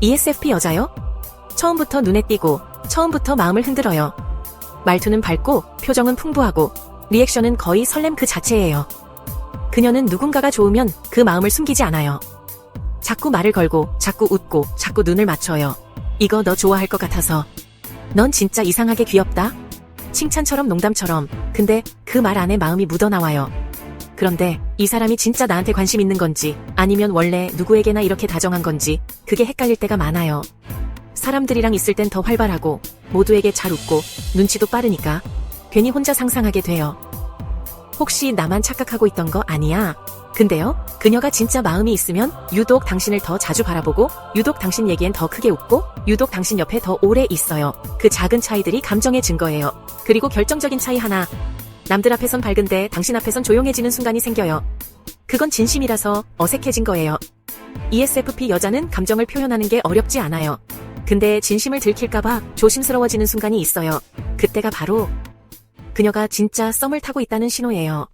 ESFP 여자요? 처음부터 눈에 띄고 처음부터 마음을 흔들어요. 말투는 밝고 표정은 풍부하고 리액션은 거의 설렘 그 자체예요. 그녀는 누군가가 좋으면 그 마음을 숨기지 않아요. 자꾸 말을 걸고 자꾸 웃고 자꾸 눈을 맞춰요. 이거 너 좋아할 것 같아서. 넌 진짜 이상하게 귀엽다? 칭찬처럼 농담처럼. 근데 그 말 안에 마음이 묻어나와요. 그런데 이 사람이 진짜 나한테 관심 있는 건지 아니면 원래 누구에게나 이렇게 다정한 건지 그게 헷갈릴 때가 많아요. 사람들이랑 있을 땐 더 활발하고 모두에게 잘 웃고 눈치도 빠르니까 괜히 혼자 상상하게 돼요. 혹시 나만 착각하고 있던 거 아니야? 근데요, 그녀가 진짜 마음이 있으면 유독 당신을 더 자주 바라보고 유독 당신 얘기엔 더 크게 웃고 유독 당신 옆에 더 오래 있어요. 그 작은 차이들이 감정의 증거예요. 그리고 결정적인 차이 하나. 남들 앞에선 밝은데 당신 앞에선 조용해지는 순간이 생겨요. 그건 진심이라서 어색해진 거예요. ESFP 여자는 감정을 표현하는 게 어렵지 않아요. 근데 진심을 들킬까봐 조심스러워지는 순간이 있어요. 그때가 바로 그녀가 진짜 썸을 타고 있다는 신호예요.